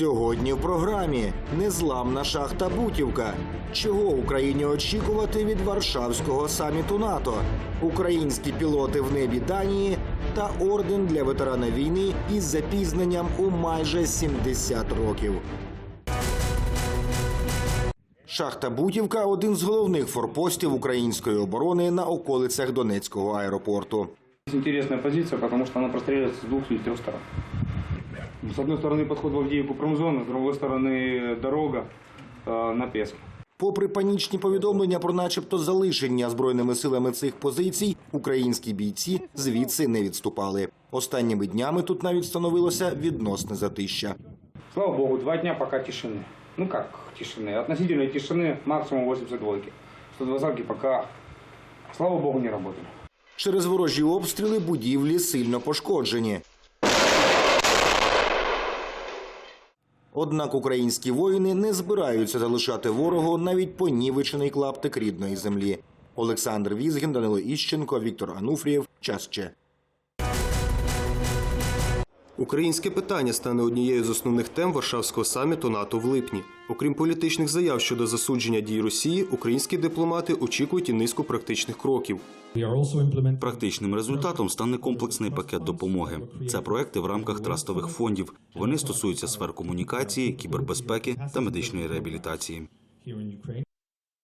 Сьогодні в програмі незламна шахта Бутівка. Чого Україні очікувати від Варшавського саміту НАТО? Українські пілоти в небі Данії та орден для ветерана війни із запізненням у майже 70 років. Шахта Бутівка один з головних форпостів української оборони на околицях Донецького аеропорту. Интересная позиция, потому что она простреливается с двух или трех сторон. С одной стороны подход в Авдеевку промзона, с другой стороны дорога э, на Песк. Попри панічні повідомлення про начебто залишення збройними силами цих позицій, українські бійці звідси не відступали. Останніми днями тут навіть становилося відносне затища. Слава богу, два дня пока тишины. Ну как тишины? Относительной тишины максимум 82 120 пока, слава богу, не работали. Через ворожі обстріли будівлі сильно пошкоджені. Однак українські воїни не збираються залишати ворогу навіть понівечений клаптик рідної землі. Олександр Візгін, Данило Іщенко, Віктор Ануфрієв. Час ще. Українське питання стане однією з основних тем Варшавського саміту НАТО в липні. Окрім політичних заяв щодо засудження дій Росії, українські дипломати очікують і низку практичних кроків. Практичним результатом стане комплексний пакет допомоги. Це проекти в рамках трастових фондів. Вони стосуються сфер комунікації, кібербезпеки та медичної реабілітації.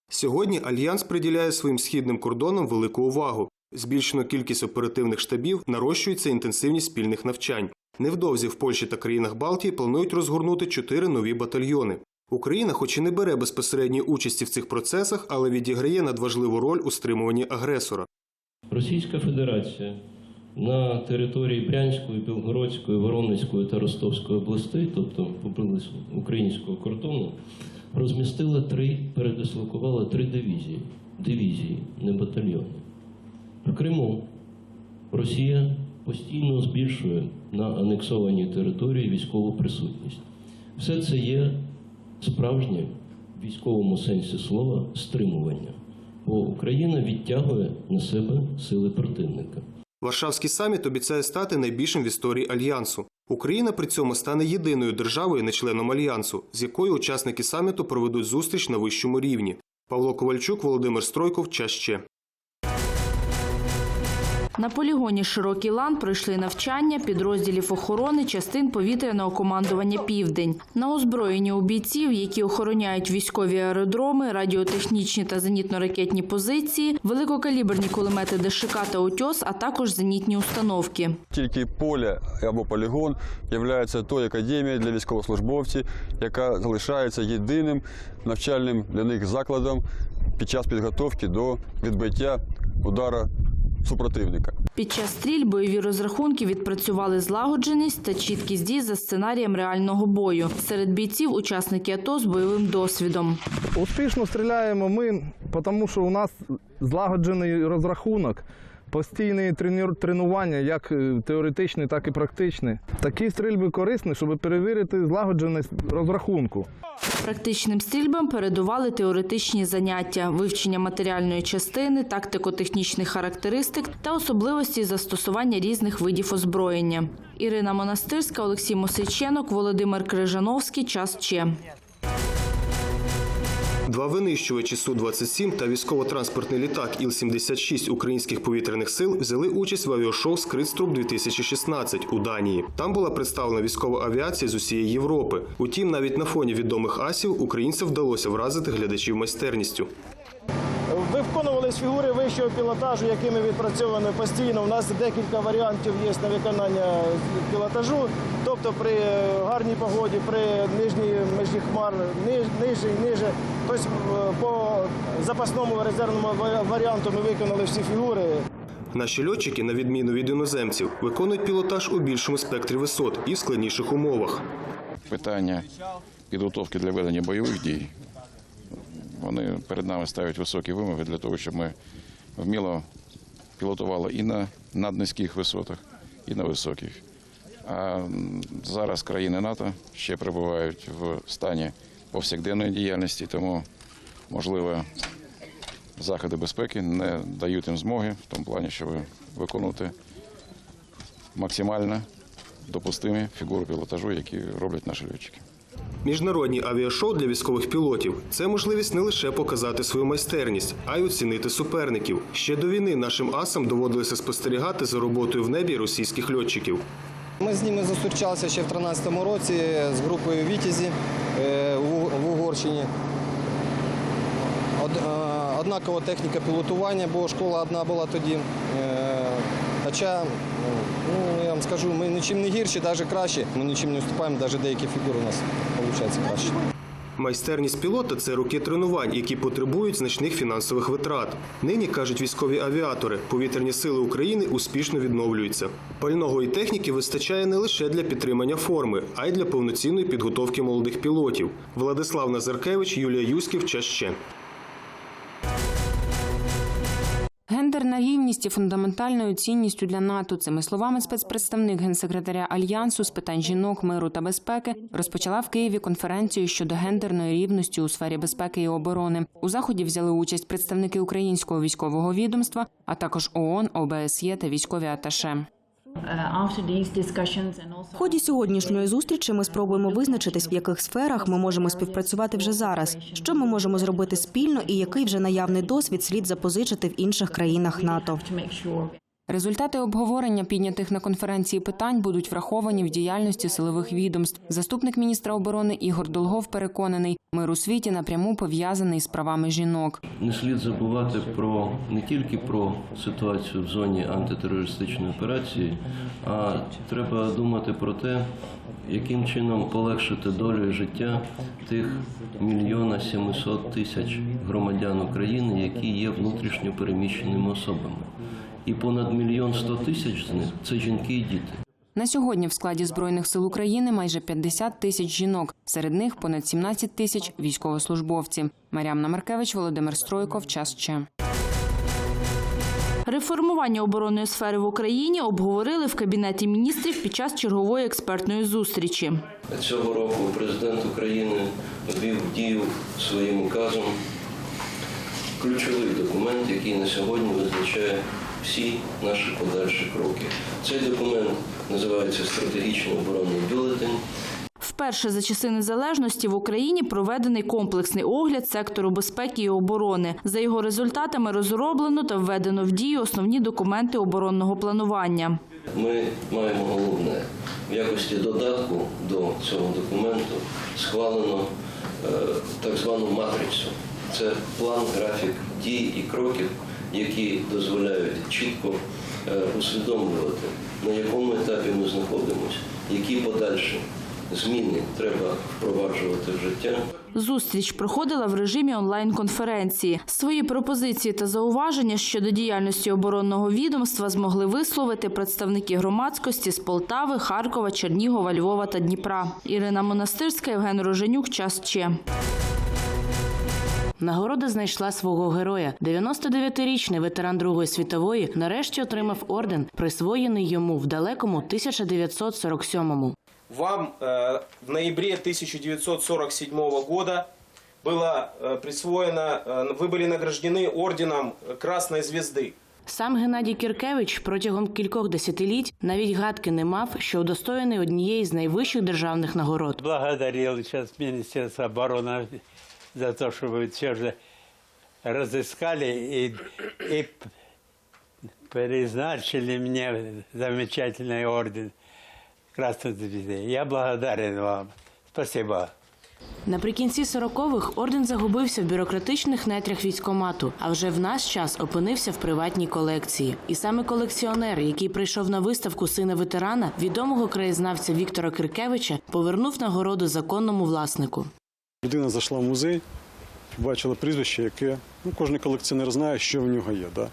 Сьогодні альянс приділяє своїм східним кордонам велику увагу. Збільшено кількість оперативних штабів, нарощується інтенсивність спільних навчань. Невдовзі в Польщі та країнах Балтії планують розгорнути чотири нові батальйони. Україна, хоч і не бере безпосередньої участі в цих процесах, але відіграє надважливу роль у стримуванні агресора. Російська Федерація на території Брянської, Білгородської, Воронезької та Ростовської областей, тобто поблизу українського кордону, розмістила три, передислокувала три дивізії. Дивізії, не батальйони. В Криму Росія постійно збільшує на анексованій території військову присутність. Все це є справжнє в військовому сенсі слова стримування, бо Україна відтягує на себе сили противника. Варшавський саміт обіцяє стати найбільшим в історії альянсу. Україна при цьому стане єдиною державою, не членом альянсу, з якою учасники саміту проведуть зустріч на вищому рівні. Павло Ковальчук, Володимир Стройков. Час ще. На полігоні Широкий лан пройшли навчання підрозділів охорони частин повітряного командування Південь. На озброєнні у бійців, які охороняють військові аеродроми, радіотехнічні та зенітно-ракетні позиції, великокаліберні кулемети ДШК та УТьОС, а також зенітні установки. Тільки поле або полігон є тою академією для військовослужбовців, яка залишається єдиним навчальним для них закладом під час підготовки до відбиття удара супротивника. Під час стріль бойові розрахунки відпрацювали злагодженість та чіткість дій за сценарієм реального бою. Серед бійців учасники АТО з бойовим досвідом. Успішно стріляємо ми, тому що у нас злагоджений розрахунок, постійні тренування, як е, теоретичні, так і практичні. Такі стрільби корисні, щоб перевірити злагодженість розрахунку. Практичним стрільбам передували теоретичні заняття, вивчення матеріальної частини, тактико-технічних характеристик та особливості застосування різних видів озброєння. Ірина Монастирська, Олексій Мосиченок, Володимир Крижановський. Час Че. Два винищувачі Су-27 та військово-транспортний літак Іл-76 українських повітряних сил взяли участь в авіашоу Скритструб 2016 у Данії. Там була представлена військова авіація з усієї Європи. Утім, навіть на фоні відомих асів українцям вдалося вразити глядачів майстерністю. Виконувались фігури вищого пілотажу, якими відпрацьовані постійно. У нас декілька варіантів є на виконання пілотажу. Тобто при гарній погоді, при нижній межі хмар, ниж, ниже і ниже. Тобто е, по запасному резервному варіанту ми виконали всі фігури. Наші льотчики, на відміну від іноземців, виконують пілотаж у більшому спектрі висот і в складніших умовах. питання підготовки для ведення бойових дій. Вони перед нами ставлять високі вимоги для того, щоб ми вміло пілотували і на наднизьких висотах, і на високих. А зараз країни НАТО ще перебувають в стані повсякденної діяльності, тому, можливо, заходи безпеки не дають їм змоги в тому плані, щоб виконувати максимально допустимі фігури пілотажу, які роблять наші льотчики. Міжнародні авіашоу для військових пілотів це можливість не лише показати свою майстерність, а й оцінити суперників. Ще до війни нашим асам доводилося спостерігати за роботою в небі російських льотчиків. Ми з ними зустрічалися ще в 2013 році з групою Вітязі е, в Угорщині. Е, Однакова техніка пілотування, бо школа одна була тоді. Е, Хоча, ну, я вам скажу, ми нічим не гірші, навіть краще. Ми нічим не уступаємо, навіть деякі фігури у нас виходять краще. Майстерність пілота це роки тренувань, які потребують значних фінансових витрат. Нині кажуть військові авіатори, повітряні сили України успішно відновлюються. Пального і техніки вистачає не лише для підтримання форми, а й для повноцінної підготовки молодих пілотів. Владислав Назаркевич, Юлія Юськів, час Гендерна рівність є фундаментальною цінністю для НАТО. Цими словами спецпредставник генсекретаря альянсу з питань жінок, миру та безпеки розпочала в Києві конференцію щодо гендерної рівності у сфері безпеки і оборони. У заході взяли участь представники українського військового відомства, а також ООН, ОБСЄ та військові аташе. В ході сьогоднішньої зустрічі ми спробуємо визначитись, в яких сферах ми можемо співпрацювати вже зараз, що ми можемо зробити спільно і який вже наявний досвід слід запозичити в інших країнах НАТО. Результати обговорення піднятих на конференції питань будуть враховані в діяльності силових відомств. Заступник міністра оборони Ігор Долгов переконаний, мир у світі напряму пов'язаний з правами жінок. Не слід забувати про не тільки про ситуацію в зоні антитерористичної операції, а треба думати про те, яким чином полегшити долю і життя тих мільйона сімсот тисяч громадян України, які є внутрішньо переміщеними особами. І понад мільйон сто тисяч з них це жінки і діти. На сьогодні в складі збройних сил України майже 50 тисяч жінок. Серед них понад 17 тисяч військовослужбовці. Мар'ямна Маркевич, Володимир Стройков. Час ще. Реформування оборонної сфери в Україні обговорили в кабінеті міністрів під час чергової експертної зустрічі. Цього року президент України ввів дію своїм указом ключовий документ, який на сьогодні визначає всі наші подальші кроки. Цей документ називається стратегічний оборонний бюлетень. Вперше за часи незалежності в Україні проведений комплексний огляд сектору безпеки і оборони. За його результатами розроблено та введено в дію основні документи оборонного планування. Ми маємо головне в якості додатку до цього документу схвалено е, так звану матрицю. Це план, графік дій і кроків, які дозволяють чітко е, усвідомлювати, на якому етапі ми знаходимося, які подальші зміни треба впроваджувати в життя. Зустріч проходила в режимі онлайн-конференції. Свої пропозиції та зауваження щодо діяльності оборонного відомства змогли висловити представники громадськості з Полтави, Харкова, Чернігова, Львова та Дніпра. Ірина Монастирська, Євген Роженюк. Час ще. Нагорода знайшла свого героя. 99-річний ветеран Другої світової нарешті отримав орден, присвоєний йому в далекому 1947-му. Вам э, в ноябре 1947 года было э, присвоено, э, вы были награждены орденом Красной Звезды. Сам Геннадій Кіркевич протягом кількох десятиліть навіть гадки не мав, що удостоєний однієї з найвищих державних нагород. Благодарил сейчас Министерство обороны за то, что вы все же разыскали и, и призначили мне замечательный орден Красной Звезды. Я благодарен вам. Спасибо. Наприкінці 40-х орден загубився в бюрократичних нетрях військомату, а вже в наш час опинився в приватній колекції. І саме колекціонер, який прийшов на виставку сина ветерана, відомого краєзнавця Віктора Киркевича, повернув нагороду законному власнику. Людина зайшла в музей, побачила прізвище, яке ну, кожен колекціонер знає, що в нього є. Да?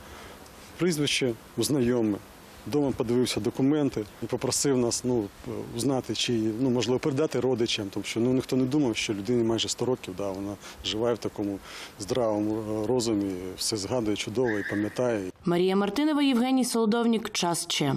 Прізвище знайоме. Дома подивився документи і попросив нас ну, узнати, чи ну, можливо передати родичам, тому що ну, ніхто не думав, що людині майже 100 років, да, вона живе в такому здравому е, розумі, все згадує чудово і пам'ятає. Марія Мартинова, Євгеній Солодовнік. Час ще.